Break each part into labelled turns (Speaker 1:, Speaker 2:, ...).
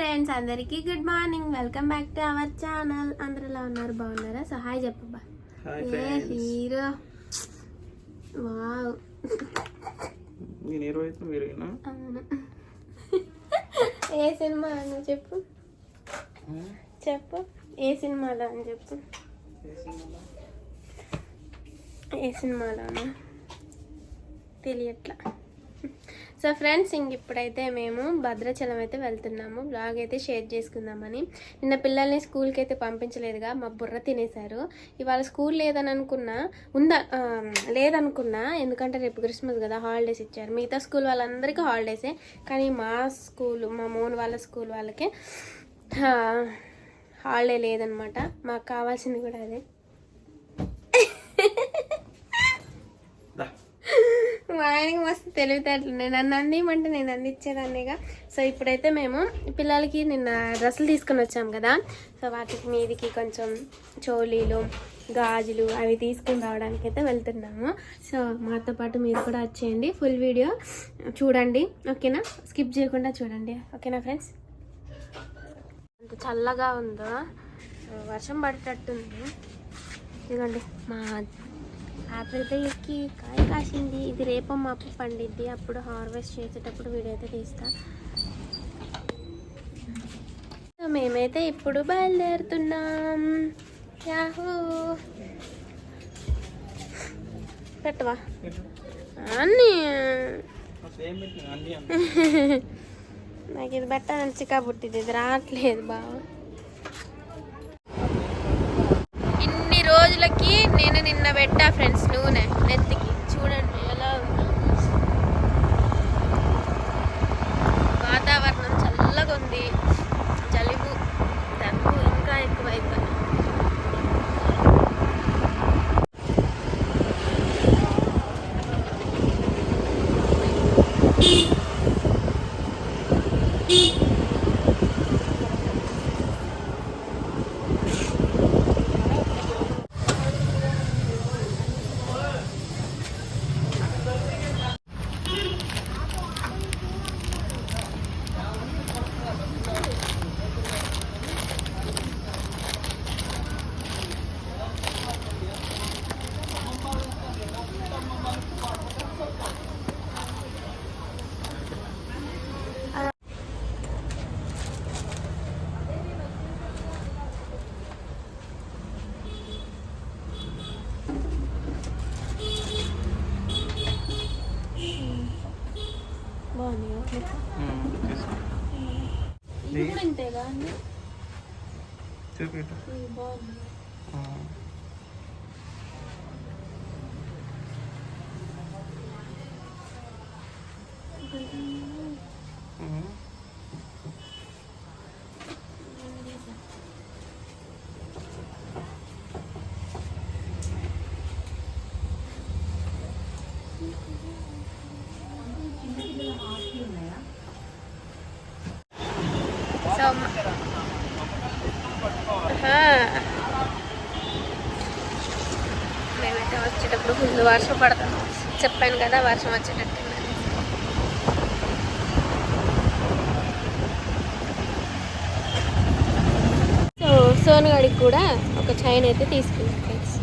Speaker 1: Friends అందరికీ good morning welcome back to our channel అందరు ఎలా ఉన్నారు? బాగున్నారా? సో హాయ్ చెప్పబ్బా. ఏ హీరో? వావ్.
Speaker 2: నేను హీరో అయితే మీరు హీరోయినా?
Speaker 1: అవును. ఏ సినిమా అని చెప్పు. చెప్పు. ఏ సినిమాలో అని చెప్పు.
Speaker 2: ఏ సినిమాలో?
Speaker 1: ఏ సినిమాలోనా? తెలియట్లా. సో ఫ్రెండ్స్ ఇంక ఇప్పుడైతే మేము భద్రాచలం అయితే వెళ్తున్నాము. బ్లాగ్ అయితే షేర్ చేసుకుందామని. నిన్న పిల్లల్ని స్కూల్కి అయితే పంపించలేదుగా మా బుర్ర తినేశారు. ఇవాళ స్కూల్ లేదని అనుకున్నా ఉందా లేదనుకున్నా ఎందుకంటే రేపు క్రిస్మస్ కదా హాలిడేస్ ఇచ్చారు. మిగతా స్కూల్ వాళ్ళందరికీ హాలిడేసే. కానీ మా స్కూల్ మా మోన్ వాళ్ళ స్కూల్ వాళ్ళకి హాలిడే లేదనమాట. మాకు కావాల్సింది కూడా అదే. మా ఆయనకి మస్తు తెలివితేటలు. నేను నన్ను అందిమంటే నేను అందించేదాన్నిగా. సో ఇప్పుడైతే మేము పిల్లలకి నిన్న డ్రెస్సులు తీసుకొని వచ్చాం కదా. సో వాటికి మీదికి కొంచెం చోలీలు గాజులు అవి తీసుకుని రావడానికి అయితే వెళ్తున్నాము. సో మాతో పాటు మీరు కూడా వచ్చేయండి. ఫుల్ వీడియో చూడండి. ఓకేనా? స్కిప్ చేయకుండా చూడండి. ఓకేనా ఫ్రెండ్స్? అంత చల్లగా ఉందో. వర్షం పడేటట్టుంది. ఇదిగోండి మా ఆపిల్ కాయకి కాయ కాసింది. ఇది రేపు మాపు పండిద్ది. అప్పుడు హార్వెస్ట్ చేసేటప్పుడు వీడైతే తీస్తా. మేమైతే ఇప్పుడు బయలుదేరుతున్నాం. యాహూ. పెట్టవా?
Speaker 2: పెట్టు.
Speaker 1: అన్నీ. నాకు ఇది పెట్టాలని చికా పుట్టింది. ఇది రావట్లేదు బావ. నేను నిన్న పెట్టా ఫ్రెండ్స్ నూనె నెత్తికి. చూడండి ఎలా ఉంది వాతావరణం చల్లగా ఉంది జలుబు దగ్గు ఇంకా ఎక్కువైపోయింది బాగుంది
Speaker 2: ఉమ్, తీసుకో.
Speaker 1: ఇది కూడా ఇంతేగా అన్నీ?
Speaker 2: చూపిట్టు.
Speaker 1: ఇది బాగుంది
Speaker 2: ఆ. ఉమ్.
Speaker 1: సో మేమైతే వచ్చేటప్పుడు ముందు వర్షం పడతాం. చెప్పాను కదా వర్షం వచ్చేటట్టు సో సోనగాడికి కూడా ఒక చైన్ అయితే తీసుకున్నాం ఫ్రెండ్స్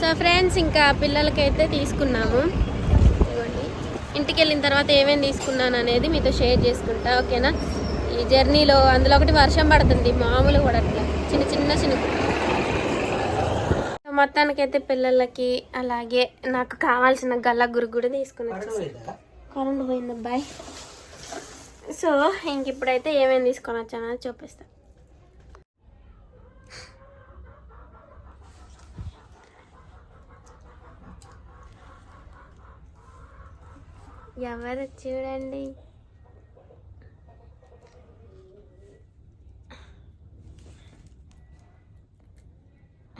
Speaker 1: సో ఫ్రెండ్స్ ఇంకా పిల్లలకైతే తీసుకున్నాము. ఇదిగోండి. ఇంటికి వెళ్ళిన తర్వాత ఏమేమి తీసుకున్నాను అనేది మీతో షేర్ చేసుకుంటా ఓకేనా? ఈ జర్నీలో అందులో ఒకటి వర్షం పడుతుంది మామూలు కూడా అట్లా. చిన్న చిన్న చినుకు మొత్తానికైతే పిల్లలకి అలాగే నాకు కావాల్సిన గల్ల గురు కూడా తీసుకుని వచ్చేసి కరెంట్ పోయింది అబ్బాయి. సో ఇంక ఇప్పుడైతే ఏమేమి తీసుకొని వచ్చానో చూపిస్తా. ఎవరు చూడండి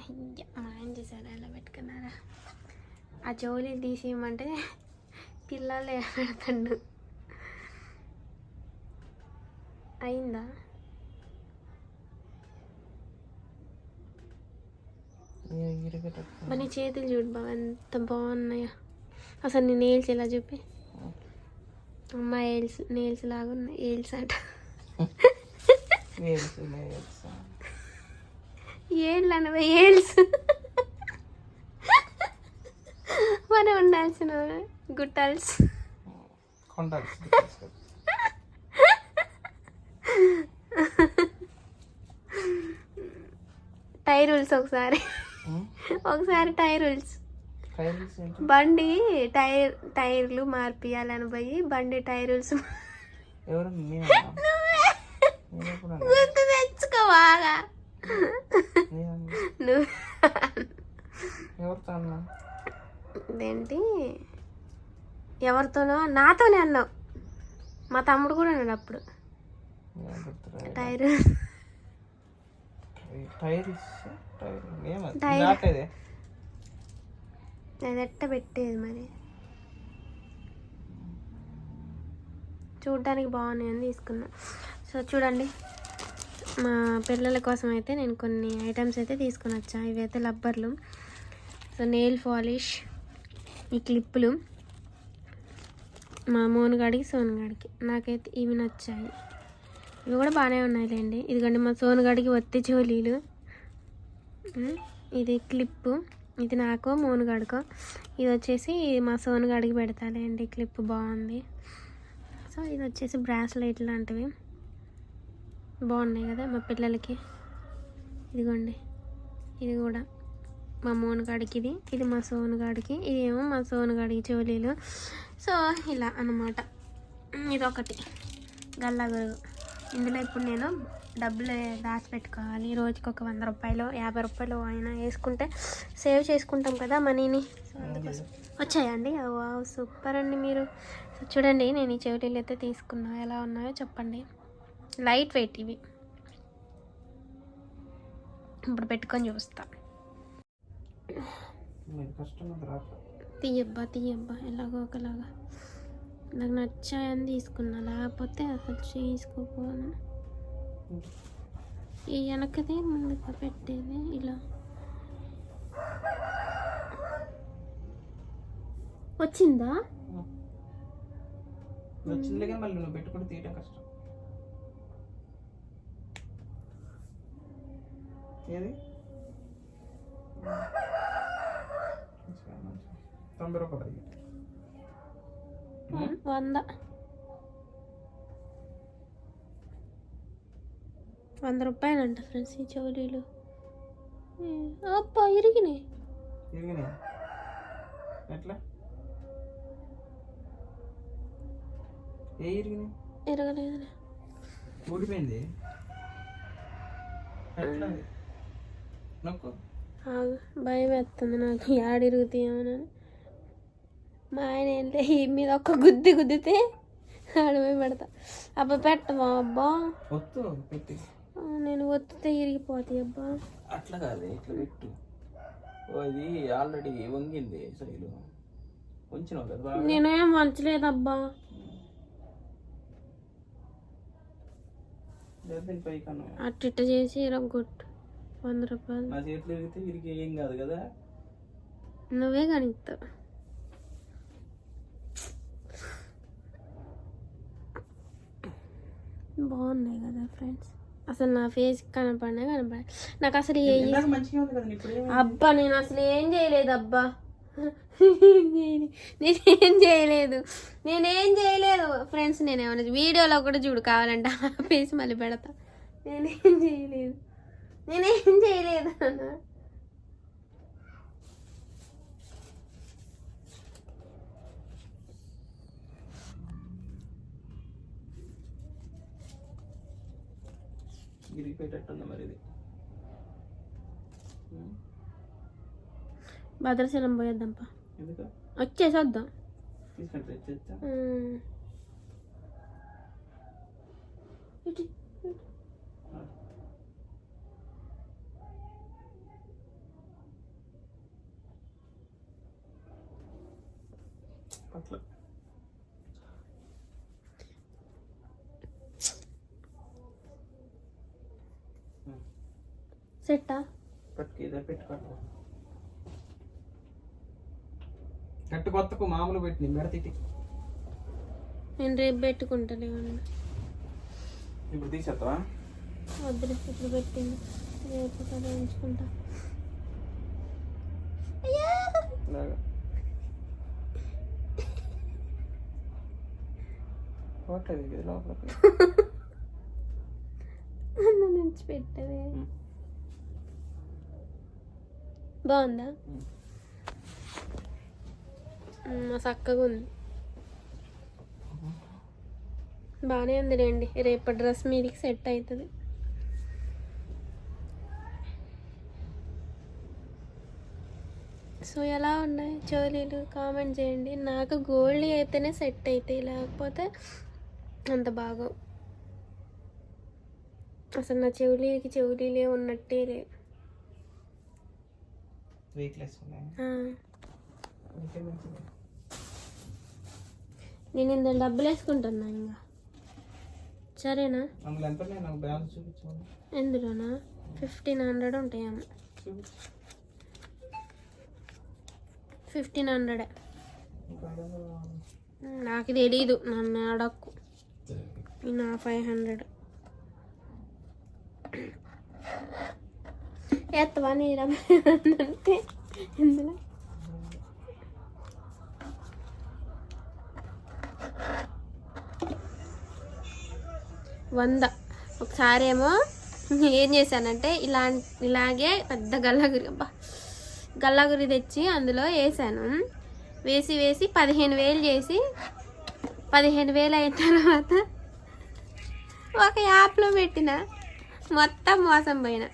Speaker 1: అయ్య, మా ఆయన చూసారా ఎలా పెట్టుకున్నారా ఆ జోలి తీసేయమంటే పిల్లలు పెడతాడు అయిందా? మరి నీ చేతులు చూడు బావ ఎంత బాగున్నాయా. అసలు నీ నేల్స్ ఎలా చూపి. అమ్మ ఏల్స్ నేల్స్ లాగా ఉన్నాయి ఏల్స్ అట. ఏళ్ళు అనవే ఏల్స్. మనం ఉండాల్సిన గుట్టల్స్
Speaker 2: కొంటారు
Speaker 1: టై రూల్స్ ఒకసారి. ఒకసారి టై రూల్స్. బండి టైర్ టైర్లు మార్పియాలని పోయి బండి టైర్స్? గుర్తు తెచ్చుకో బాగా. నువ్వు. ఇదేంటి ఎవరితోనో? నాతోనే అన్నావు. మా తమ్ముడు కూడా అన్నాడు అప్పుడు. టైర్.
Speaker 2: టైర్
Speaker 1: అది? ఎట్ట పెట్టేది మరి? చూడడానికి బాగున్నాయని తీసుకున్నా. సో చూడండి మా పిల్లల కోసం అయితే నేను కొన్ని ఐటమ్స్ అయితే తీసుకొని వచ్చా. ఇవైతే లబ్బర్లు. So nail polish. ఈ క్లిప్పులు మా మోనుగాడికి సోనుగాడికి. నాకైతే ఇవి నచ్చాయి. ఇవి కూడా బాగానే ఉన్నాయిలేండి. ఇదిగోండి మా సోనుగాడికి వత్తి చోలీలు ఇది క్లిప్పు. ఇది నాకో మోనుగాడికో. ఇది వచ్చేసి మా సోనుగాడికి పెడతాలేండి. క్లిప్ బాగుంది. సో ఇది వచ్చేసి బ్రాస్లైట్ లాంటివి. బాగున్నాయి కదా మా పిల్లలకి. ఇదిగోండి. ఇది కూడా. మా మోనగాడికి ఇది ఇది మా సోనగాడికి ఇదేమో మా సోనగాడికి చెవులీలు. సో ఇలా అన్నమాట. ఇదొకటి. గల్లగరు ఇందులో ఇప్పుడు నేను డబ్బులు దాచిపెట్టుకోవాలి. రోజుకి ఒక వంద రూపాయలు యాభై రూపాయలు అయినా వేసుకుంటే సేవ్ చేసుకుంటాం కదా మనీని. సో అందుకోసం. వచ్చాయండి? వావ్ సూపర్ అండి మీరు. చూడండి నేను ఈ చెవిటీలు అయితే తీసుకున్నా. ఎలా ఉన్నాయో చెప్పండి. లైట్ వెయిట్ ఇవి. ఇప్పుడు పెట్టుకొని
Speaker 2: చూస్తాను
Speaker 1: తీయబ్బా తీయబ్బా ఎలాగో ఒకలాగా. నాకు నచ్చాయని తీసుకున్నా లేకపోతే అసలు తీసుకోపోను ఈ వెనకది ముందుగా పెట్టేది ఇలా. వచ్చిందా?
Speaker 2: వచ్చిందిలే కానీ మళ్ళీ నువ్వు కష్టం. ఏది. తొంభై రూపాయలు
Speaker 1: వంద. వంద రూపాయలంట ఫ్రెండ్స్ ఈ చౌలీలు ఏ, అబ్బా ఇరిగినాయి.
Speaker 2: ఇరిగినాయి. ఎట్లా? ఏ ఇరిగినాయి?
Speaker 1: ఇరగలేదులే.
Speaker 2: ఊడిపోయింది. ఎట్లా? నొక్కు.
Speaker 1: భయం వేస్తుంది నాకు. ఇరుగుతాయేమోనని మా ఆయన ఏంటే ఈ మీద ఒక్క గుద్ది గుద్దితే ఆడపోయి పెడతా. అబ్బా పెట్టవా అబ్బా? నేను ఒత్తితే ఇరిగిపోతాయి అబ్బా.
Speaker 2: అట్లా కాదు ఇట్లా పెట్టు. అది ఆల్రెడీ వంగింది సైలు. కదా
Speaker 1: నేనేం వంచలేదబ్బా.
Speaker 2: దీని పై కన్నా
Speaker 1: అట్ట ఇట్ట చేసి ఇరగొట్టు. వంద రూపాయలు.
Speaker 2: నా చేతులు ఇరిగి ఏం కాదు కదా?
Speaker 1: నువ్వే కనిస్తావు బాగున్నాయి కదా ఫ్రెండ్స్. అసలు నా ఫేస్ కనపడినా కనపడ నాకు అసలు ఏ? అబ్బా నేను అసలు ఏం చేయలేదు అబ్బా. నేనేం చేయలేదు. నేనేం చేయలేదు. ఫ్రెండ్స్ నేను ఏమన్నా వీడియోలో కూడా చూడు కావాలంటే ఆ ఫేస్ మళ్ళీ పెడతా. నేనేం చేయలేదు. నేనేం చేయలేదు
Speaker 2: ఇరిగిపోయేటట్టుంది మరి ఇది.
Speaker 1: భద్రాచలం పోయేద్దాంపా వచ్చేసొద్దాం. ఇటు.
Speaker 2: అట్లా.
Speaker 1: సెట్టా?
Speaker 2: కట్టు కొత్తకు మామూలు పెట్టింది మెడతిటి
Speaker 1: నేను రేపు పెట్టుకుంటాలే అన్న
Speaker 2: ఇప్పుడు తీసేస్తావా
Speaker 1: వద్దులే ఇప్పుడు పెట్టింది. రేపు కదా ఉంచుకుంటా.
Speaker 2: ఇది లోపలికి.
Speaker 1: అన్న నుంచి పెట్టవే. బాగుందా? చక్కగా ఉంది. బాగానే ఉంది రండి రేపటి డ్రెస్ మీదకి సెట్ అవుతుంది సో ఎలా ఉన్నాయి చోలీలు కామెంట్ చేయండి. నాకు గోల్డ్ అయితేనే సెట్ అవుతాయి లేకపోతే అంత బాగా. అసలు నా చెవులీకి చెవులీలే ఉన్నట్టే
Speaker 2: మంచిది.
Speaker 1: నేను ఇందులో డబ్బులు వేసుకుంటున్నా ఇంకా. సరేనా? ఎందులోనా? ఫిఫ్టీన్ హండ్రెడ్ ఉంటాయేమో.
Speaker 2: చూపించు.
Speaker 1: Fifteen hundred. నాకు తెలీదు. నన్ను అడక్కు. నా ఫైవ్ హండ్రెడ్ ఎత్తవా నీరా? అంటే ఇందులో వంద. ఒకసారి ఏమో ఏం చేశానంటే ఇలా ఇలాగే పెద్ద గల్లగురి అబ్బా గల్లగురి తెచ్చి అందులో వేసాను. వేసి వేసి పదిహేను వేలు చేసి పదిహేను వేలు అయిన తర్వాత ఒక యాప్లో పెట్టిన మొత్తం మోసం పోయిన.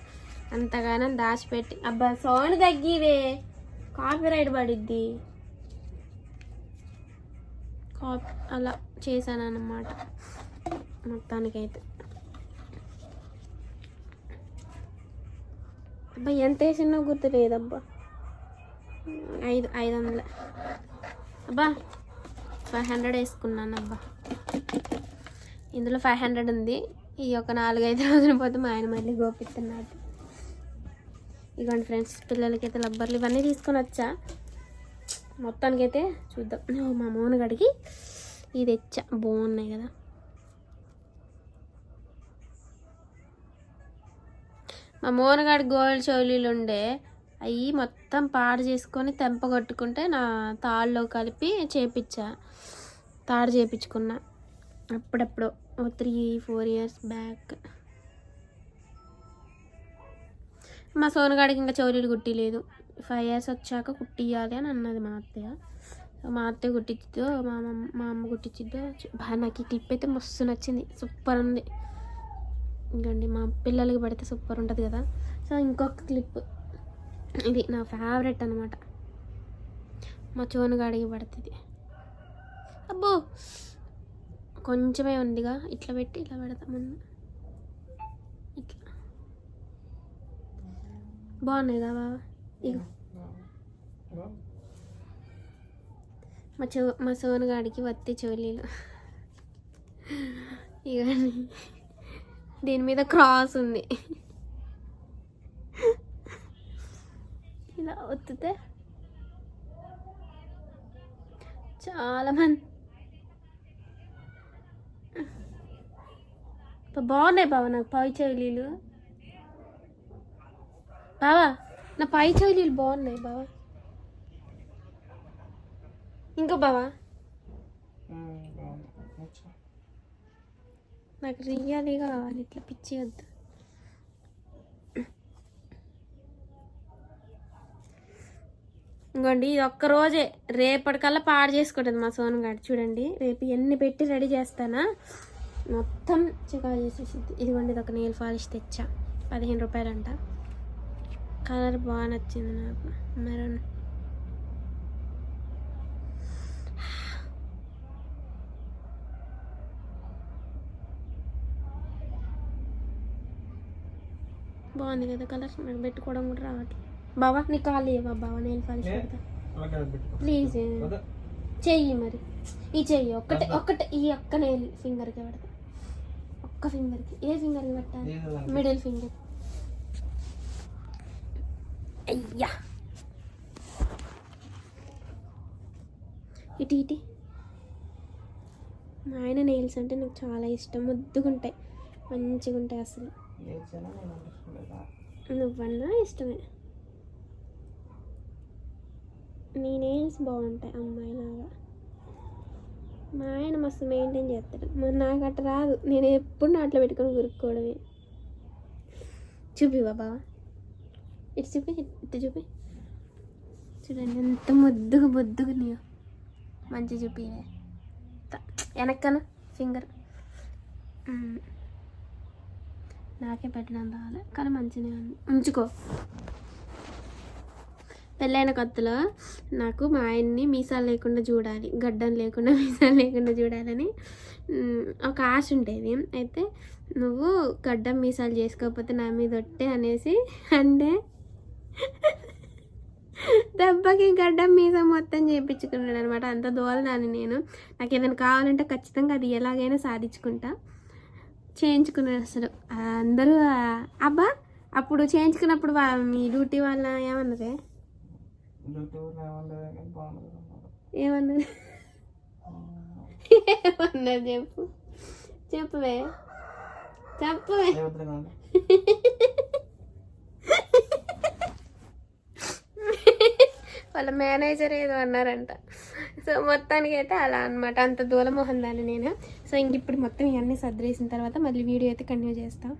Speaker 1: అంతగానం దాచిపెట్టి. అబ్బా సౌండ్ తగ్గివే కాపీరైట్ పడిద్ది. కాపీ అలా చేశాను మొత్తానికైతే. అబ్బా ఎంత వేసినా గుర్తు లేదబ్బా. ఐదు ఐదు వందల. అబ్బా ఫైవ్ హండ్రెడ్ వేసుకున్నాను అబ్బా ఇందులో ఫైవ్ హండ్రెడ్ ఉంది. ఈ ఒక నాలుగైదు రోజుల పోతే మా ఆయన మళ్ళీ గోపిస్తున్నాడు. ఇదిగోండి ఫ్రెండ్స్ పిల్లలకైతే లబ్బర్లు ఇవన్నీ తీసుకొని వచ్చా. మొత్తానికైతే చూద్దాం. మా మా మోనగడికి ఇది తెచ్చా. బాగున్నాయి కదా. మా మోనగాడి గోల్డ్ చౌలీలు ఉండే అవి మొత్తం పాడు చేసుకొని తెంపగొట్టుకుంటే నా తాళ్ళలో కలిపి చేపించా తాడు చేపించుకున్నా అప్పుడప్పుడు. Three four years back. మా సోనగాడికి ఇంకా చౌలీలు కుట్టిలేదు. ఫైవ్ ఇయర్స్ వచ్చాక కుట్టియాలి అని అన్నది మా అత్తయ్య. మా అత్తయ్య కుట్టించిద్దో మా మమ్మ మా అమ్మ కుట్టించిద్దో బాగా నాకు ఈ క్లిప్ అయితే మస్తు నచ్చింది. సూపర్ ఉంది. ఇంకండి మా పిల్లలకి పడితే సూపర్ ఉంటుంది కదా. సో ఇంకొక క్లిప్. ఇది నా ఫేవరెట్ అనమాట మా చోనుగాడికి పడుతుంది. అబ్బో! కొంచెమే ఉందిగా. ఇట్లా పెట్టి ఇట్లా పెడతాం ముందు. ఇట్లా. బాగున్నాయి కదా బాబా ఇగో. మా చో మా సోనుగాడికి వత్తి చోలీలు ఇవన్నీ దీని మీద క్రాస్ ఉంది. ఇలా ఒత్తితే చాలా మంది బా- బాగున్నాయి బావ నాకు పై చైలీలు. బావా నా పై చైలీలు బాగున్నాయి బావా. ఇంకా బావా. నాకు రియాలీగా కావాలి ఇట్లా పిచ్చి వద్దు. ఇంకోండి ఇది ఒక్క రోజే రేపటికల్లా పాడు చేసుకుంటుంది మా సోన్ గారు చూడండి రేపు ఎన్ని పెట్టి రెడీ చేస్తానా? మొత్తం చికా చేసేసింది ఇదిగోండి ఇది ఒక నెయిల్ పాలిష్ తెచ్చా పదిహేను రూపాయలంట కలర్ బాగా నచ్చింది నాకు మెరూన్ బాగుంది కదా కలర్ నాకు పెట్టుకోవడం కూడా రావట్లేదు బావా నీ కాల్ ఇవ్వవా బావా నెయిల్ పాలిష్ పెడతా ప్లీజ్ చెయ్యి మరి ఈ చెయ్యి ఒక్కటే ఒక్కటే ఈ ఒక్క నెయిల్ ఫింగర్కి పెడతా ఒక్క ఫింగర్కి ఏ ఫింగర్కి పెట్టాలి? మిడిల్ ఫింగర్ అయ్యా. ఇటు ఇటు. మా ఆయన నెయిల్స్ అంటే నాకు చాలా ఇష్టం. ముద్దుగుంటాయి. మంచిగా ఉంటాయి అసలు నువ్వన్నా ఇష్టమే. నీ నేల్స్ బాగుంటాయి అమ్మాయిలాగా. మా ఆయన మస్తు మెయింటైన్ చేస్తాడు. మరి నాకు అట్ట రాదు. నేను ఎప్పుడు నాట్లో పెట్టుకొని గురుక్కోవడమే చూపి బాబా. ఇటు చూపి ఇటు చూపి. చూడండి ఎంత ముద్దుగా బొద్దుగా నీవు మంచి చూపి వెనక్కన ఫింగర్. నాకే పెట్టడం రావాలి కానీ మంచిగా ఉంది. ఉంచుకో. పెళ్ళైన కొత్తలో నాకు మా ఆయన్ని మీసాలు లేకుండా చూడాలి గడ్డం లేకుండా మీసాలు లేకుండా చూడాలని ఒక ఆశ ఉండేది. అయితే నువ్వు గడ్డం మీసాలు చేసుకోకపోతే నా మీద ఒట్టే అనేసి అంటే దెబ్బకి గడ్డం మీద మొత్తం చేయించుకున్నాడు అనమాట. అంత దోలదాన్ని నేను. నాకు ఏదైనా కావాలంటే ఖచ్చితంగా అది ఎలాగైనా సాధించుకుంటా. చేయించుకున్నాడు అసలు. అందరూ అబ్బా అప్పుడు చేయించుకున్నప్పుడు మీ డ్యూటీ వాళ్ళ ఏమన్నదే?
Speaker 2: ఏమన్నది
Speaker 1: ఏమన్నది చెప్పు. చెప్పువే. చెప్పువే. వాళ్ళ మేనేజర్ ఏదో అన్నారంట. సో మొత్తానికి అయితే అలా అనమాట అంత దూల మొహం దాన్ని నేను. సో ఇంక ఇప్పుడు మొత్తం ఇవన్నీ సర్దేసిన తర్వాత మళ్ళీ వీడియో అయితే కంటిన్యూ చేస్తాం.